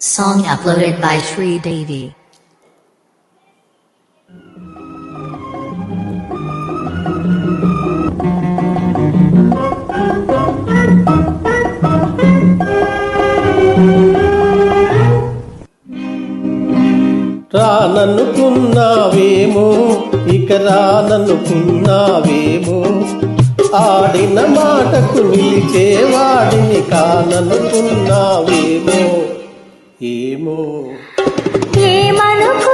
Song uploaded by Sri Devi. రాననుకున్నావేమో ఇక రాననుకున్నావేమో ఆడిన మాటకు నిలిచేవాడిని కాననుకున్నావేమో ఏమో ఏమనుకున్నారేమో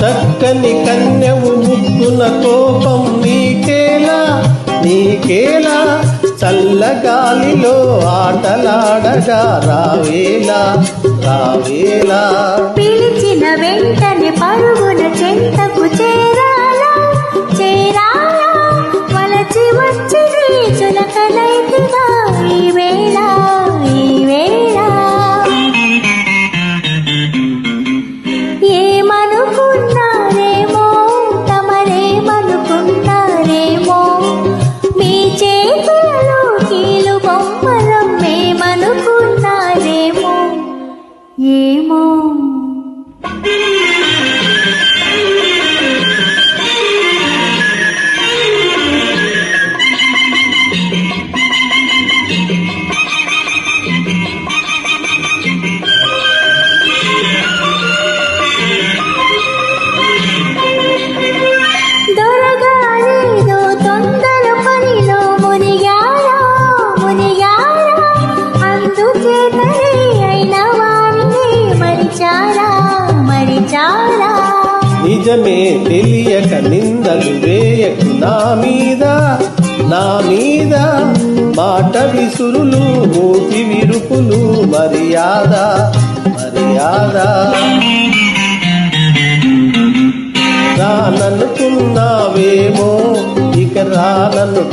చక్కని కన్యవు ముక్కున కోపం నీకేలా? నీకేలా? చల్లగాలిలో ఆటలాడగా రావేలా? రావేలా? నిజమే తెలియక నిందలు వేయకు నా మీద నా మీద మాట విసురులు మూతి విరుపులు మర్యాద మర్యాద. రాననుకున్నావేమో ఇక రాననుకున్నావేమో.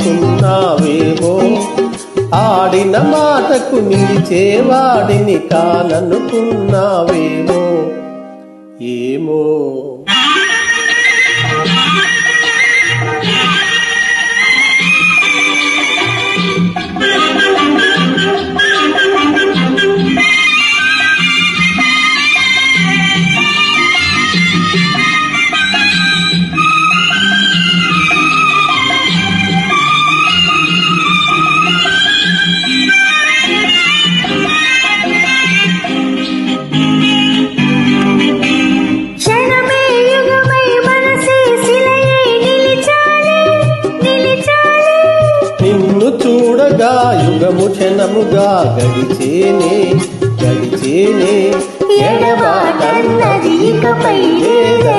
ఆడిన మాటకు నిలిచేవాడిని కాననుకున్నావేమో. ఏమో చూడగా యుగము క్షణముగా గడిచేనే గడిచేనే ఎడబాటన్నది ఇకపై లేనే